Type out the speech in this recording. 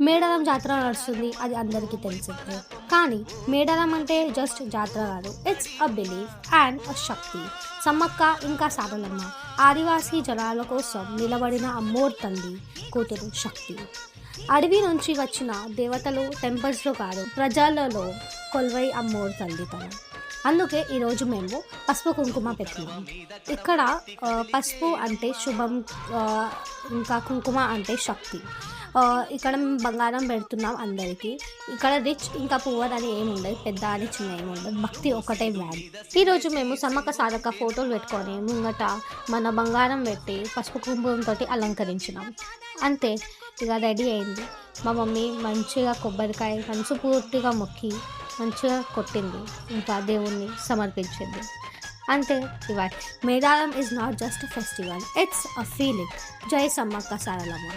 మేడారం జాతర నడుస్తుంది అది అందరికీ తెలిసిందే. కానీ మేడారం అంటే జస్ట్ జాతర కాదు it's a belief and a shakti. Sammakka ఇంకా సారలమ్మ ఆదివాసీ జనాల కోసం నిలబడిన అమ్మోర్ తల్లి కూతురు శక్తి. అడవి నుంచి వచ్చిన దేవతలు టెంపుల్స్లో కాదు ప్రజలలో కొలువై అమ్మోర్ తల్లి తను అందుకే ఈరోజు మేము పసుపు కుంకుమ పెట్టినాం. ఇక్కడ పసుపు అంటే శుభం ఇంకా కుంకుమ అంటే శక్తి. ఇక్కడ మేము బంగారం పెడుతున్నాం అందరికీ. ఇక్కడ రిచ్ ఇంకా పువర్ అని ఏమి ఉండదు పెద్ద అని చిన్న ఏమి ఉండదు భక్తి ఒకటే వ్యాధి ఈరోజు మేము సమ్మక్క సారక్క ఫోటోలు పెట్టుకొని ముంగట మన బంగారం పెట్టి పసుపు కుంకుమంతో అలంకరించినాం. అంతే ఇక రెడీ అయింది. మా మమ్మీ మంచిగా కొబ్బరికాయ మనసుపూర్తిగా మొక్కి మంచిగా కొట్టింది. ఇంకా దేవుణ్ణి సమర్పించింది. అంతే ఇవాళ. Medaram is not just festival it's a feeling జై సమ్మక్క సారలమ్మ